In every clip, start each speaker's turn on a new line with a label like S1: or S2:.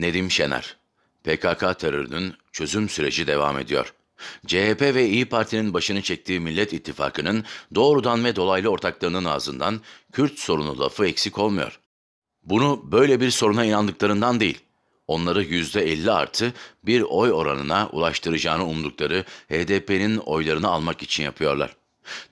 S1: Nedim Şener PKK terörünün çözüm süreci devam ediyor. CHP ve İyi Parti'nin başını çektiği Millet İttifakı'nın doğrudan ve dolaylı ortaklarının ağzından Kürt sorunu lafı eksik olmuyor. Bunu böyle bir soruna inandıklarından değil, onları %50 artı bir oy oranına ulaştıracağını umdukları HDP'nin oylarını almak için yapıyorlar.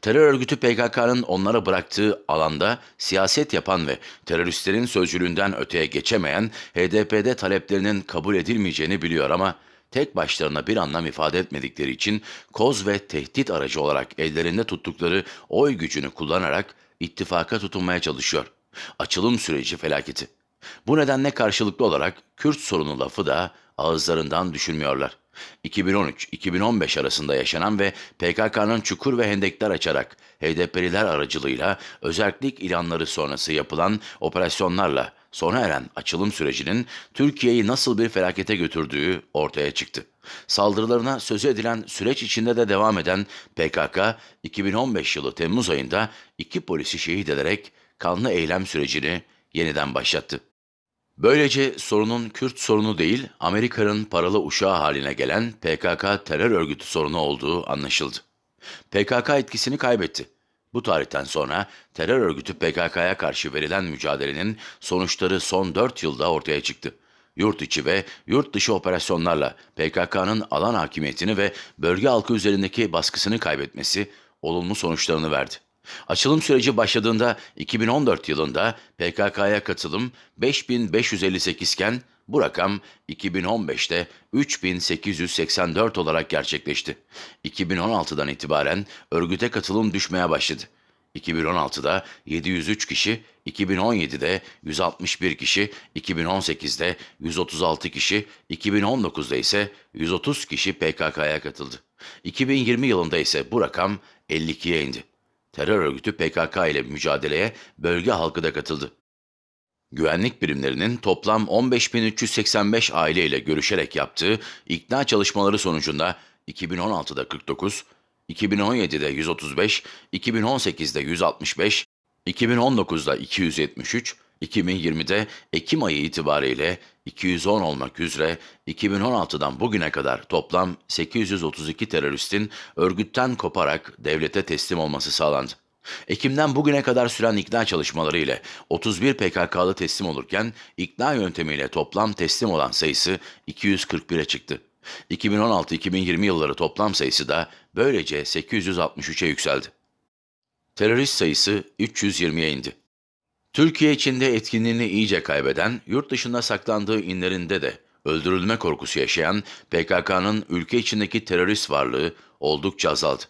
S1: Terör örgütü PKK'nın onlara bıraktığı alanda siyaset yapan ve teröristlerin sözcülüğünden öteye geçemeyen HDP'de taleplerinin kabul edilmeyeceğini biliyor ama tek başlarına bir anlam ifade etmedikleri için koz ve tehdit aracı olarak ellerinde tuttukları oy gücünü kullanarak ittifaka tutunmaya çalışıyor. Açılım süreci felaketi. Bu nedenle karşılıklı olarak Kürt sorunu lafı da ağızlarından düşürmüyorlar. 2013-2015 arasında yaşanan ve PKK'nın çukur ve hendekler açarak HDP'liler aracılığıyla özellik ilanları sonrası yapılan operasyonlarla sona eren açılım sürecinin Türkiye'yi nasıl bir felakete götürdüğü ortaya çıktı. Saldırılarına sözü edilen süreç içinde de devam eden PKK, 2015 yılı Temmuz ayında iki polisi şehit ederek kanlı eylem sürecini yeniden başlattı. Böylece sorunun Kürt sorunu değil, Amerika'nın paralı uşağı haline gelen PKK terör örgütü sorunu olduğu anlaşıldı. PKK etkisini kaybetti. Bu tarihten sonra terör örgütü PKK'ya karşı verilen mücadelenin sonuçları son 4 yılda ortaya çıktı. Yurt içi ve yurt dışı operasyonlarla PKK'nın alan hakimiyetini ve bölge halkı üzerindeki baskısını kaybetmesi olumlu sonuçlarını verdi. Açılım süreci başladığında 2014 yılında PKK'ya katılım 5558 iken bu rakam 2015'te 3884 olarak gerçekleşti. 2016'dan itibaren örgüte katılım düşmeye başladı. 2016'da 703 kişi, 2017'de 161 kişi, 2018'de 136 kişi, 2019'da ise 130 kişi PKK'ya katıldı. 2020 yılında ise bu rakam 52'ye indi terör örgütü PKK ile mücadeleye bölge halkı da katıldı. Güvenlik birimlerinin toplam 15.385 aile ile görüşerek yaptığı ikna çalışmaları sonucunda 2016'da 49, 2017'de 135, 2018'de 165, 2019'da 273, 2020'de Ekim ayı itibariyle 210 olmak üzere 2016'dan bugüne kadar toplam 832 teröristin örgütten koparak devlete teslim olması sağlandı. Ekim'den bugüne kadar süren ikna çalışmaları ile 31 PKK'lı teslim olurken ikna yöntemiyle toplam teslim olan sayısı 241'e çıktı. 2016-2020 yılları toplam sayısı da böylece 863'e yükseldi. Terörist sayısı 320'ye indi. Türkiye içinde etkinliğini iyice kaybeden, yurt dışında saklandığı inlerinde de öldürülme korkusu yaşayan PKK'nın ülke içindeki terörist varlığı oldukça azaldı.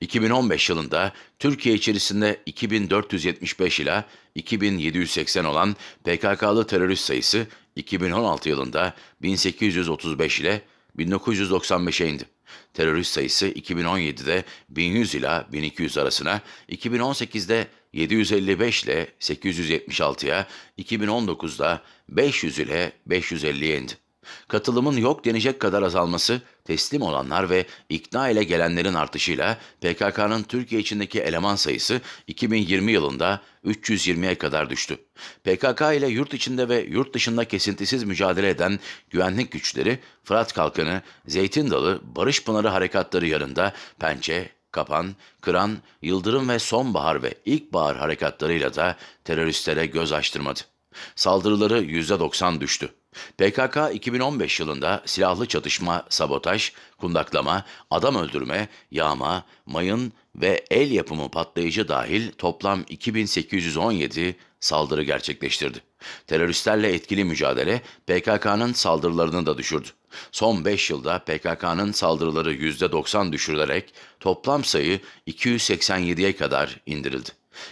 S1: 2015 yılında Türkiye içerisinde 2475 ila 2780 olan PKK'lı terörist sayısı 2016 yılında 1835 ile 1995'e indi. Terörist sayısı 2017'de 1100 ila 1200 arasına, 2018'de 755 ile 876'ya, 2019'da 500 ile 550'ye indi. Katılımın yok denecek kadar azalması, teslim olanlar ve ikna ile gelenlerin artışıyla PKK'nın Türkiye içindeki eleman sayısı 2020 yılında 320'ye kadar düştü. PKK ile yurt içinde ve yurt dışında kesintisiz mücadele eden güvenlik güçleri Fırat Kalkanı, Zeytin Dalı, Barış Pınarı harekatları yanında Pençe, Kapan, Kıran, Yıldırım ve Sonbahar ve İlkbahar harekatlarıyla da teröristlere göz açtırmadı. Saldırıları %90 düştü. PKK 2015 yılında silahlı çatışma, sabotaj, kundaklama, adam öldürme, yağma, mayın ve el yapımı patlayıcı dahil toplam 2817 saldırı gerçekleştirdi. Teröristlerle etkili mücadele PKK'nın saldırılarını da düşürdü. Son 5 yılda PKK'nın saldırıları %90 düşürülerek toplam sayı 287'ye kadar indirildi.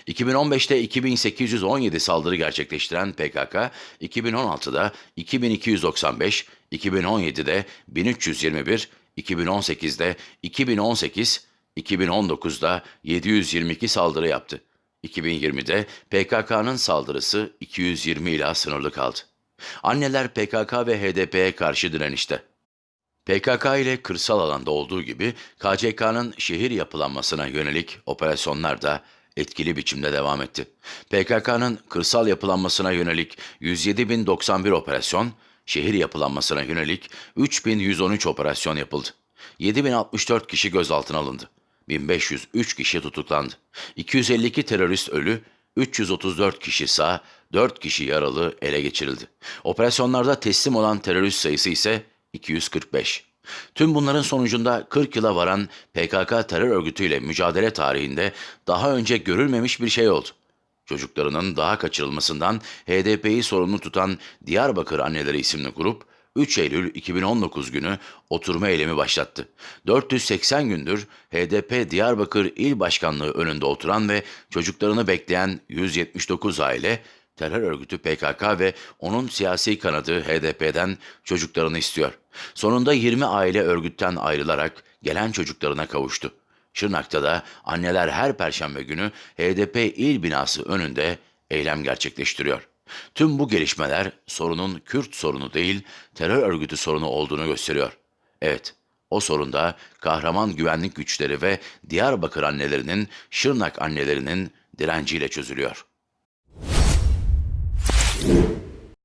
S1: 2015'te 2817 saldırı gerçekleştiren PKK, 2016'da 2295, 2017'de 1321, 2018'de 2018, 2019'da 722 saldırı yaptı. 2020'de PKK'nın saldırısı 220 ila sınırlı kaldı. Anneler PKK ve HDP'ye karşı direnişte. PKK ile kırsal alanda olduğu gibi KCK'nın şehir yapılanmasına yönelik operasyonlar da etkili biçimde devam etti. PKK'nın kırsal yapılanmasına yönelik 107.091 operasyon, Şehir yapılanmasına yönelik 3113 operasyon yapıldı. 7064 kişi gözaltına alındı. 1503 kişi tutuklandı. 252 terörist ölü, 334 kişi sağ, 4 kişi yaralı ele geçirildi. Operasyonlarda teslim olan terörist sayısı ise 245. Tüm bunların sonucunda 40 yıla varan PKK terör örgütüyle mücadele tarihinde daha önce görülmemiş bir şey oldu. Çocuklarının daha kaçırılmasından HDP'yi sorumlu tutan Diyarbakır Anneleri isimli grup 3 Eylül 2019 günü oturma eylemi başlattı. 480 gündür HDP Diyarbakır İl Başkanlığı önünde oturan ve çocuklarını bekleyen 179 aile terör örgütü PKK ve onun siyasi kanadı HDP'den çocuklarını istiyor. Sonunda 20 aile örgütten ayrılarak gelen çocuklarına kavuştu. Şırnak'ta da anneler her perşembe günü HDP il binası önünde eylem gerçekleştiriyor. Tüm bu gelişmeler sorunun Kürt sorunu değil, terör örgütü sorunu olduğunu gösteriyor. Evet, o sorun da kahraman güvenlik güçleri ve Diyarbakır annelerinin, Şırnak annelerinin direnciyle çözülüyor.